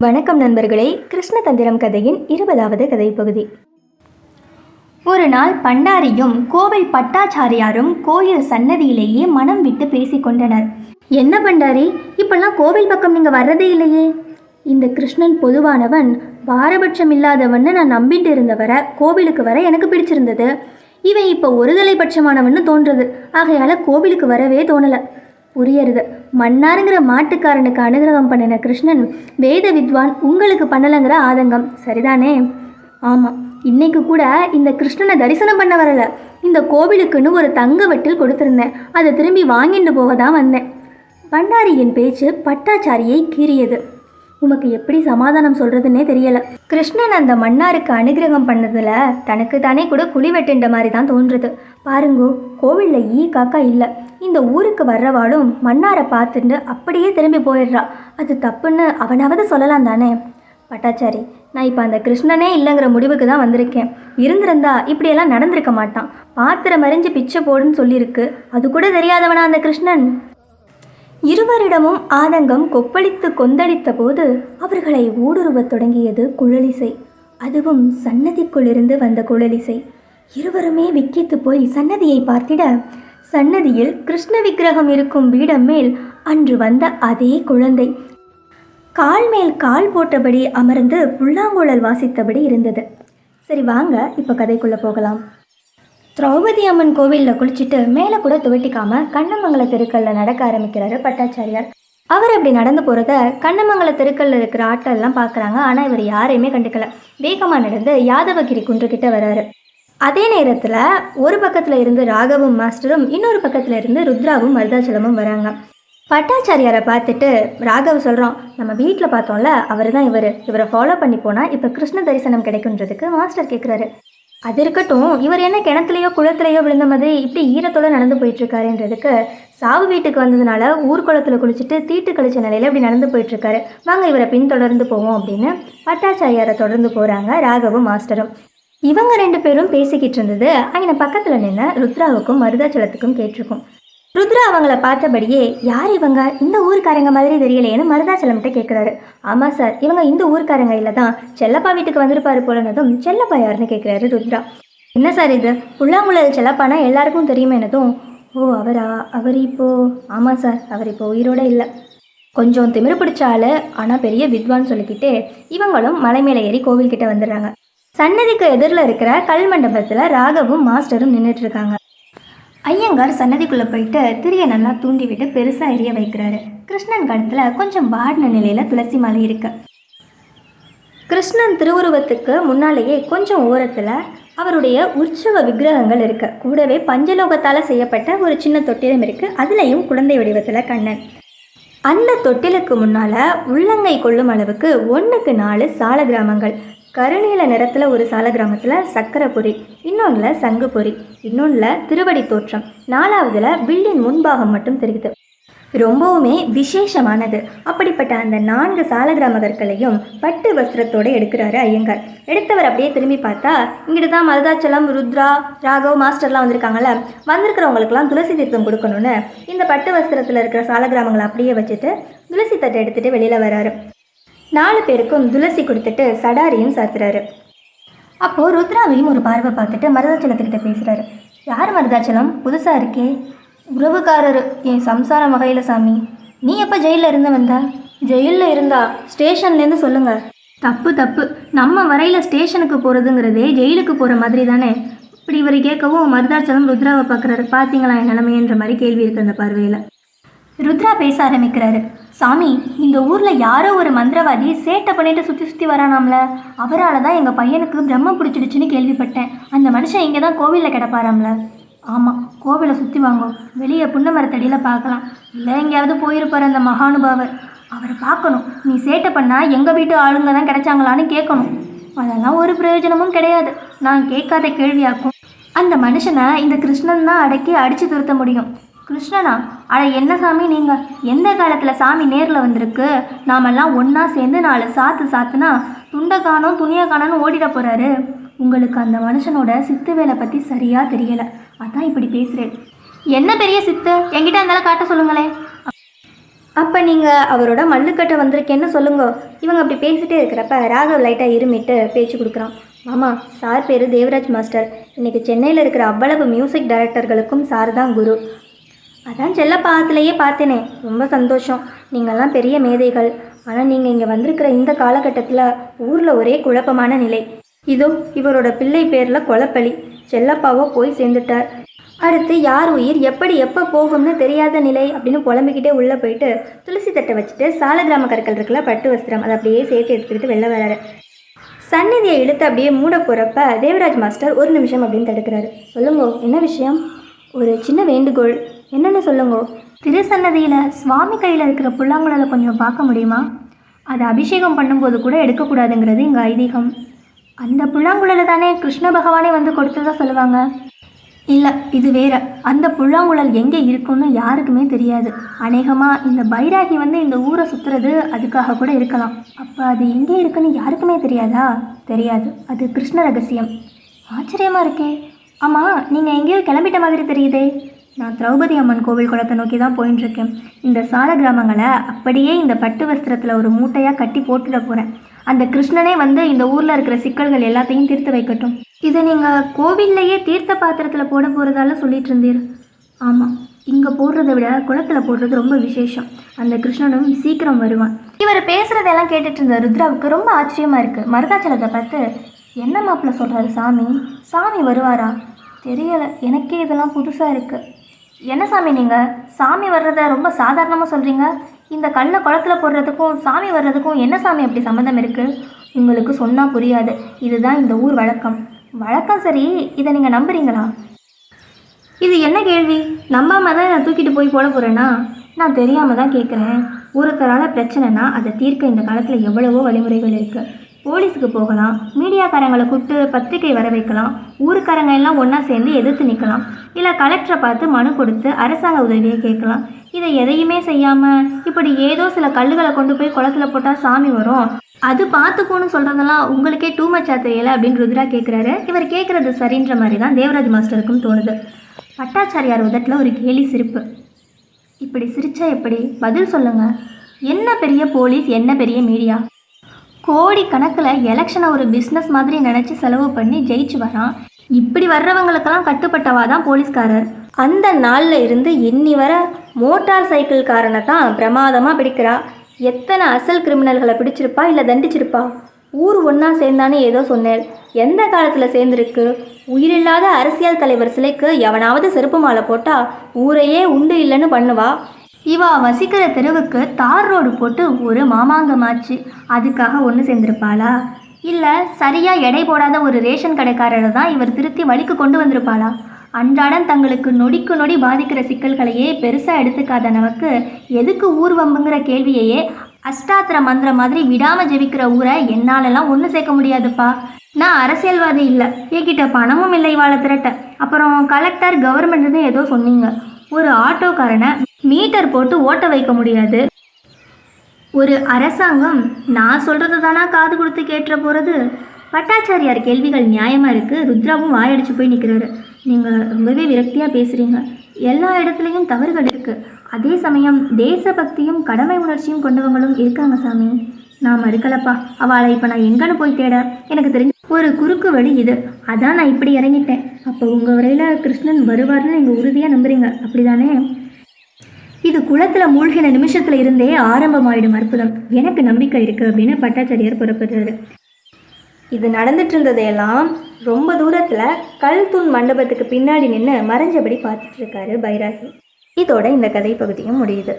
வணக்கம் நண்பர்களே கிருஷ்ணதந்திரம் கதையின் இருபதாவது கதை பகுதி ஒரு நாள் பண்டாரியும் கோவில் பட்டாச்சாரியாரும் கோயில் சன்னதியிலேயே மனம் விட்டு பேசிக்கொண்டனர் என்ன பண்டாரி இப்பெல்லாம் கோவில் பக்கம் நீங்க வர்றதே இல்லையே. இந்த கிருஷ்ணன் பொதுவானவன் பாரபட்சம் இல்லாதவன்னு நான் நம்பிட்டு இருந்தவரை கோவிலுக்கு வர எனக்கு பிடிச்சிருந்தது. இவன் இப்போ ஒருதலை பட்சமானவன்னு தோன்றது. ஆகையால கோவிலுக்கு வரவே தோணலை. புரியறது. மன்னாருங்கிற மாட்டுக்காரனுக்கு அனுகிரகம் பண்ணின கிருஷ்ணன் வேத வித்வான் உங்களுக்கு பண்ணலைங்கிற ஆதங்கம். சரிதானே? ஆமாம் இன்னைக்கு கூட இந்த கிருஷ்ணனை தரிசனம் பண்ண வரல. இந்த கோவிலுக்குன்னு ஒரு தங்க வெட்டில் கொடுத்துருந்தேன். அதை திரும்பி வாங்கிட்டு போக தான் வந்தேன். பண்டாரியின் பேச்சு பட்டாச்சாரியை கீறியது. உமக்கு எப்படி சமாதானம் சொல்றதுன்னே தெரியல. கிருஷ்ணன் அந்த மன்னாருக்கு அனுகிரகம் பண்ணதுல தனக்கு தானே கூட குழி வெட்டுண்ட மாதிரி தான் தோன்றுது. பாருங்கோ கோவிலில் ஈ காக்கா இல்லை. இந்த ஊருக்கு வர்றவாளும் மன்னாரை பார்த்துட்டு அப்படியே திரும்பி போயிடுறா. அது தப்புன்னு அவனாவது சொல்லலாம் தானே. பட்டாச்சாரி நான் இப்போ அந்த கிருஷ்ணனே இல்லைங்கிற முடிவுக்கு தான் வந்திருக்கேன். இருந்திருந்தா இப்படியெல்லாம் நடந்திருக்க மாட்டான். பாத்திரம் அறிஞ்சு பிச்சை போடுன்னு சொல்லியிருக்கு அது கூட தெரியாதவனா அந்த கிருஷ்ணன்? இருவரிடமும் ஆதங்கம் கொப்பளித்து கொந்தளித்த போது அவர்களை ஊடுருவத் தொடங்கியது குழலிசை. அதுவும் சன்னதிக்குள்ளிருந்து வந்த குழலிசை. இருவருமே விக்கித்து போய் சன்னதியை பார்த்திட சன்னதியில் கிருஷ்ண விக்கிரகம் இருக்கும் பீடம் மேல் அன்று வந்த அதே குழந்தை. கால் மேல் கால் போட்டபடி அமர்ந்து புல்லாங்குழல் வாசித்தபடி இருந்தது. சரி வாங்க இப்போ கதைக்குள்ளே போகலாம். திரௌபதி அம்மன் கோவிலில் குளிச்சுட்டு மேலே கூட துவட்டிக்காம கண்ணமங்கல தெருக்கல்ல நடக்க ஆரம்பிக்கிறாரு பட்டாச்சாரியார். அவர் அப்படி நடந்து போகிறத கண்ணமங்கல தெருக்கல்ல இருக்கிற ஆட்கள் எல்லாம் பார்க்குறாங்க ஆனால் இவர் யாரையுமே கண்டுக்கல. வேகமாக நடந்து யாதவகிரி குன்றுக்கிட்ட வராரு. அதே நேரத்தில் ஒரு பக்கத்தில் இருந்து ராகவும் மாஸ்டரும் இன்னொரு பக்கத்தில் இருந்து ருத்ராவும் மருதாச்சலமும் வராங்க. பட்டாச்சாரியாரை பார்த்துட்டு ராகவ் சொல்கிறோம் நம்ம வீட்டில் பார்த்தோம்ல அவர் தான் இவர். இவரை ஃபாலோ பண்ணி போனால் இப்போ கிருஷ்ண தரிசனம் கிடைக்குன்றதுக்கு மாஸ்டர் கேட்குறாரு அது இருக்கட்டும் இவர் என்ன கிணத்துலையோ குளத்துலையோ விழுந்த மாதிரி இப்படி ஈரத்தோடு நடந்து போயிட்டுருக்காருன்றதுக்கு சாவு வீட்டுக்கு வந்ததுனால ஊர்க்குளத்தில் குளிச்சுட்டு தீட்டு கழிச்ச நிலையில் இப்படி நடந்து போயிட்டுருக்காரு. வாங்க இவரை பின்தொடர்ந்து போவோம் அப்படின்னு பட்டாச்சாரியாரை தொடர்ந்து போகிறாங்க ராகவும் மாஸ்டரும். இவங்க ரெண்டு பேரும் பேசிக்கிட்டு இருந்தது அங்கே பக்கத்தில் நின்று ருத்ராவுக்கும் மருதாச்சலத்துக்கும் கேட்டிருக்கும். ருத்ரா அவங்கள பார்த்தபடியே யார் இவங்க? இந்த ஊருக்காரங்க மாதிரி தெரியலையேன்னு மருதாச்சலம்கிட்ட கேட்குறாரு ஆமாம் சார் இவங்க இந்த ஊருக்காரங்க இல்லை தான் செல்லப்பா வீட்டுக்கு வந்திருப்பாரு போலனதும் செல்லப்பா யாருன்னு கேட்குறாரு ருத்ரா. என்ன சார் இது? புல்லாங்குழல் செல்லப்பானா எல்லாருக்கும் தெரியுமே என்னதும் ஓ அவரா? அவர் இப்போ ஆமாம் சார் அவர் இப்போ உயிரோட இல்லை. கொஞ்சம் திமிரு பிடிச்ச ஆனால் பெரிய வித்வான் சொல்லிக்கிட்டு இவங்களும் மலை மேலே ஏறி கோவில்கிட்ட வந்துடுறாங்க. சன்னதிக்கு எதிரில் இருக்கிற கல் மண்டபத்தில் ராகவும் மாஸ்டரும் நின்றுட்டு இருக்காங்க. ஐயங்கார் சன்னதிக்குள்ளே போயிட்டு திரியை நல்லா தூண்டி விட்டு பெருசாக எரிய வைக்கிறாரு. கிருஷ்ணன் கழுத்தில் கொஞ்சம் வாடின நிலையில் துளசி மாலை இருக்கு. கிருஷ்ணன் திருவுருவத்துக்கு முன்னாலேயே கொஞ்சம் ஓரத்தில் அவருடைய உற்சவ விக்கிரகங்கள் இருக்கு. கூடவே பஞ்சலோகத்தால் செய்யப்பட்ட ஒரு சின்ன தொட்டிலும் இருக்கு. அதுலேயும் குழந்தை வடிவத்தில் கண்ணன். அந்த தொட்டிலுக்கு முன்னால் உள்ளங்கை கொள்ளும் அளவுக்கு ஒன்றுக்கு நாலு சால கிராமங்கள். கருநீல நிறத்தில் ஒரு சால கிராமத்தில் சக்கரை பொறி இன்னொன்றில் சங்கு பொறி இன்னொன்றில் திருவடி தோற்றம் நாலாவதில் பில்டின் முன்பாகம் மட்டும் தெரியுது. ரொம்பவுமே விசேஷமானது. அப்படிப்பட்ட அந்த நான்கு சாலகிராமகர்களையும் பட்டு வஸ்திரத்தோடு எடுக்கிறாரு ஐயங்கார். எடுத்தவர் அப்படியே திரும்பி பார்த்தா இங்கிட்டு தான் மருதாச்சலம் ருத்ரா ராகவ் மாஸ்டர்லாம் வந்திருக்காங்கல்ல வந்திருக்கிறவங்களுக்கெல்லாம் துளசி தீர்த்தம் கொடுக்கணும்னு இந்த பட்டு வஸ்திரத்தில் இருக்கிற சாலகிராமங்களை அப்படியே வச்சுட்டு துளசி தட்டை எடுத்துகிட்டு வெளியில் வராரு. நாலு பேருக்கும் துளசி கொடுத்துட்டு சடாரியும் சாத்துறாரு. அப்போது ருத்ராவையும் ஒரு பார்வை பார்த்துட்டு மருதாச்சலத்துக்கிட்ட பேசுகிறாரு யார் மருதாச்சலம்? புதுசாக இருக்கே. உறவுக்காரர். என் சம்சார வகையில் சாமி. நீ எப்போ ஜெயிலில் இருந்த வந்தா? ஜெயிலில் இருந்தா ஸ்டேஷன்லேருந்து சொல்லுங்க. தப்பு தப்பு. நம்ம வரையில் ஸ்டேஷனுக்கு போகிறதுங்கிறதே ஜெயிலுக்கு போகிற மாதிரி தானே? இப்படி இவர் கேட்கவும் மருதாச்சலம் ருத்ராவை பார்க்குறாரு. பார்த்தீங்களா என் நிலைமைன்ற மாதிரி கேள்வி இருக்குது அந்த பார்வையில். ருத்ரா பேச ஆரம்பிக்கிறாரு. சாமி இந்த ஊரில் யாரோ ஒரு மந்திரவாதி சேட்டை பண்ணிட்டு சுற்றி சுற்றி வரானாம்ல. அவரால் தான் எங்கள் பையனுக்கு பிரம்ம பிடிச்சிடுச்சுன்னு கேள்விப்பட்டேன். அந்த மனுஷன் இங்கே தான் கோவிலில் கிடப்பாராம்ல. ஆமாம் கோவிலை சுற்றி வாங்கும் வெளியே புன்னமரத்தடியில் பார்க்கலாம். இல்லை எங்கேயாவது போயிருப்பார் அந்த மகானுபாவர். அவரை பார்க்கணும். நீ சேட்டை பண்ணால் எங்கள் வீட்டு ஆளுங்க தான் கிடைச்சாங்களான்னு கேட்கணும். அதெல்லாம் ஒரு பிரயோஜனமும் கிடையாது. நான் கேட்காத கேள்வியாக்கும். அந்த மனுஷனை இந்த கிருஷ்ணன் தான் அடக்கி அடித்து துரத்த முடியும். கிருஷ்ணனா? அட என்ன சாமி நீங்கள் எந்த காலத்தில் சாமி நேரில் வந்திருக்கு? நாமெல்லாம் ஒன்றா சேர்ந்து நாலு சாத்து சாத்துனா துண்டை காணோம் துணியை காணோன்னு ஓடிட போகிறாரு உங்களுக்கு அந்த மனுஷனோட சித்து வேலை பற்றி சரியாக தெரியலை. அதான் இப்படி பேசுகிறேன் என்ன பெரிய சித்து? என்கிட்ட இருந்தாலும் காட்ட சொல்லுங்களேன். அப்போ நீங்கள் அவரோட மல்லுக்கட்டை வந்திருக்கேன்னு சொல்லுங்க. இவங்க அப்படி பேசிகிட்டே இருக்கிறப்ப ராகவ் லைட்டாக இருமிட்டு பேச்சு கொடுக்குறான். ஆமாம் சார் பேர் தேவராஜ் மாஸ்டர். இன்றைக்கி சென்னையில் இருக்கிற அவ்வளவு மியூசிக் டைரக்டர்களுக்கும் சார் தான் குரு. அதான் செல்ல பாகத்திலேயே பார்த்தேனே. ரொம்ப சந்தோஷம். நீங்கள்லாம் பெரிய மேதைகள். ஆனால் நீங்கள் இங்கே வந்திருக்கிற இந்த காலகட்டத்தில் ஊரில் ஒரே குழப்பமான நிலை. இதோ இவரோட பிள்ளை பேரில் கொலப்பலி. செல்லப்பாவோ போய் சேர்ந்துட்டார். அடுத்து யார் உயிர் எப்படி எப்போ போகும்னு தெரியாத நிலை அப்படின்னு புலம்பிக்கிட்டே உள்ளே போயிட்டு துளசி தட்டை வச்சுட்டு சாலகிராம கற்கள் இருக்குல்ல பட்டு வஸ்திரம் அதை அப்படியே சேர்த்து எடுத்துக்கிட்டு வெளில வராரு. சந்நிதியை இழுத்து அப்படியே மூட போகிறப்ப தேவராஜ் மாஸ்டர் ஒரு நிமிஷம் அப்படின்னு தடுக்கிறாரு. சொல்லுங்க என்ன விஷயம்? ஒரு சின்ன வேண்டுகோள். என்னென்னு சொல்லுங்கோ. திருசன்னதியில் சுவாமி கையில் இருக்கிற புல்லாங்குழலை கொஞ்சம் பார்க்க முடியுமா? அதை அபிஷேகம் பண்ணும்போது கூட எடுக்கக்கூடாதுங்கிறது இங்கே ஐதீகம். அந்த புல்லாங்குழலை தானே கிருஷ்ண பகவானே வந்து கொடுத்ததா சொல்லுவாங்க? இல்லை இது வேற. அந்த புல்லாங்குழல் எங்கே இருக்குன்னு யாருக்குமே தெரியாது. அநேகமாக இந்த பைராகி வந்து இந்த ஊரை சுற்றுறது அதுக்காக கூட இருக்கலாம். அப்போ அது எங்கே இருக்குன்னு யாருக்குமே தெரியாதா? தெரியாது. அது கிருஷ்ண ரகசியம். ஆச்சரியமாக இருக்கே. ஆமாம் நீங்கள் எங்கேயோ கிளம்பிட்ட மாதிரி தெரியுதே. நான் திரௌபதி அம்மன் கோவில் குளத்தை நோக்கி தான் போயின்ட்டுருக்கேன் இந்த சால கிராமங்களை அப்படியே இந்த பட்டு வஸ்திரத்தில் ஒரு மூட்டையாக கட்டி போட்டுட போகிறேன் அந்த கிருஷ்ணனே வந்து இந்த ஊரில் இருக்கிற சிக்கல்கள் எல்லாத்தையும் தீர்த்து வைக்கட்டும். இதை நீங்கள் கோவில்லையே தீர்த்த பாத்திரத்தில் போட போகிறதால சொல்லிட்டு இருந்தீர். ஆமாம் இங்கே போடுறதை விட குளத்தில் போடுறது ரொம்ப விசேஷம். அந்த கிருஷ்ணனும் சீக்கிரம் வருவான். இவர் பேசுகிறதெல்லாம் கேட்டுட்டு இருந்த ருத்ராவுக்கு ரொம்ப ஆச்சரியமாக இருக்குது மருதாச்சலத்தை பார்த்து என்ன மாப்பிள்ள சொல்கிறாரு சாமி? சாமி வருவாரா? தெரியலை. எனக்கே இதெல்லாம் புதுசாக இருக்குது என்ன சாமி நீங்கள் சாமி வர்றத ரொம்ப சாதாரணமாக சொல்கிறீங்க இந்த கல்லை குளத்தில் போடுறதுக்கும் சாமி வர்றதுக்கும் என்ன சாமி அப்படி சம்மந்தம் இருக்குது உங்களுக்கு சொன்னால் புரியாது. இதுதான் இந்த ஊர் வழக்கம். வழக்கம் சரி இதை நீங்கள் நம்புறீங்களா? இது என்ன கேள்வி? நம்பாமல் தான் நான் தூக்கிட்டு போய் போட போகிறேன்னா நான் தெரியாமல் தான் கேட்குறேன் ஒருத்தரால் பிரச்சனைனா அதை தீர்க்க இந்த காலத்தில் எவ்வளவோ வழிமுறைகள் இருக்குது போலீஸுக்கு போகலாம். மீடியாக்காரங்களை கூப்பிட்டு பத்திரிக்கை வர வைக்கலாம். ஊருக்காரங்க எல்லாம் ஒன்றா சேர்ந்து எதிர்த்து நிற்கலாம் இல்லை கலெக்டரை பார்த்து மனு கொடுத்து அரசாங்க உதவியை கேட்கலாம். இதை எதையுமே செய்யாமல் இப்படி ஏதோ சில கல்லுகளை கொண்டு போய் குளத்துல போட்டால் சாமி வரும். அது பார்த்துக்கோன்னு சொல்கிறதெல்லாம் உங்களுக்கே டூ மச்சா தெரியல அப்படின்னு ருத்ரா கேட்குறாரு இவர் கேட்குறது சரின்ற மாதிரி தான் தேவராஜ் மாஸ்டருக்கும் தோணுது. பட்டாச்சாரியார் உதட்டில் ஒரு கேலி சிரிப்பு. இப்படி சிரிச்சா எப்படி? பதில் சொல்லுங்கள் என்ன பெரிய போலீஸ் என்ன பெரிய மீடியா? கோடி கணக்கில் எலெக்ஷனை ஒரு பிஸ்னஸ் மாதிரி நினச்சி செலவு பண்ணி ஜெயிச்சு வரான். இப்படி வர்றவங்களுக்கெல்லாம் கட்டுப்பட்டவா தான் போலீஸ்காரர். அந்த நாளில் இருந்து இன்னி வர மோட்டார் சைக்கிள்காரனை தான் பிரமாதமாக பிடிக்கிறா. எத்தனை அசல் கிரிமினல்களை பிடிச்சிருப்பா இல்லை தண்டிச்சிருப்பா? ஊர் ஒன்றா சேர்ந்தானே ஏதோ சொன்னேன் எந்த காலத்தில் சேர்ந்துருக்கு? உயிரில்லாத அரசியல் தலைவர் சிலைக்கு எவனாவது செருப்பு மாலை போட்டால் ஊரையே உண்டு இல்லைன்னு பண்ணுவா. இவா வசிக்கிற தெருவுக்கு தார் ரோடு போட்டு ஒரு மாமாங்கமாச்சு. அதுக்காக ஒன்று சேர்ந்திருப்பாளா? இல்லை சரியாக எடை போடாத ஒரு ரேஷன் கடைக்காரரை தான் இவர் திருத்தி வழிக்கு கொண்டு வந்திருப்பாளா? அன்றாடம் தங்களுக்கு நொடிக்கு நொடி பாதிக்கிற சிக்கல்களையே பெருசாக எடுத்துக்காத நமக்கு எதுக்கு ஊர் வம்புங்கிற கேள்வியையே அஷ்டாத்திர மந்திரம் மாதிரி விடாமல் ஜெபிக்கிற ஊரை என்னாலெல்லாம் ஒன்று சேர்க்க முடியாதுப்பா. நான் அரசியல்வாதி இல்லை. என்கிட்ட பணமும் இல்லை இவாளை திரட்ட. அப்புறம் கலெக்டர் கவர்மெண்ட்னு ஏதோ சொன்னீங்க. ஒரு ஆட்டோக்காரனை மீட்டர் போட்டு ஓட்ட வைக்க முடியாது. ஒரு அரசாங்கம் நான் சொல்கிறது தானா காது கொடுத்து கேட்டுற போகிறது பட்டாச்சாரியார் கேள்விகள் நியாயமாக இருக்குது ருத்ராவும் வாயடிச்சு போய் நிற்கிறாரு நீங்கள் ரொம்பவே விரக்தியாக பேசுகிறீங்க எல்லா இடத்துலையும் தவறுகள் இருக்குது அதே சமயம் தேசபக்தியும் கடமை உணர்ச்சியும் கொண்டவங்களும் இருக்காங்க சாமி. நான் மறுக்கலப்பா. அவளை இப்போ நான் எங்கன்னு போய் தேட? எனக்கு தெரிஞ்ச ஒரு குறுக்கு வழி இது. அதான் நான் இப்படி இறங்கிட்டேன். அப்போ உங்கள் வரையில் கிருஷ்ணன் வருவார்னு நீங்கள் உறுதியாக நம்புறீங்க. அப்படிதானே? இது குளத்துல மூழ்கின நிமிஷத்துல இருந்தே ஆரம்பமாயிடும் அற்புதம். எனக்கு நம்பிக்கை இருக்கு அப்படின்னு பட்டாச்சாரியார் புறப்படுறாரு. இது நடந்துட்டு இருந்ததையெல்லாம் ரொம்ப தூரத்துல கல் தூண் மண்டபத்துக்கு பின்னாடி நின்று மறைஞ்சபடி பார்த்துட்டு இருக்காரு பைராகி. இதோட இந்த கதை பகுதியும் முடியுது.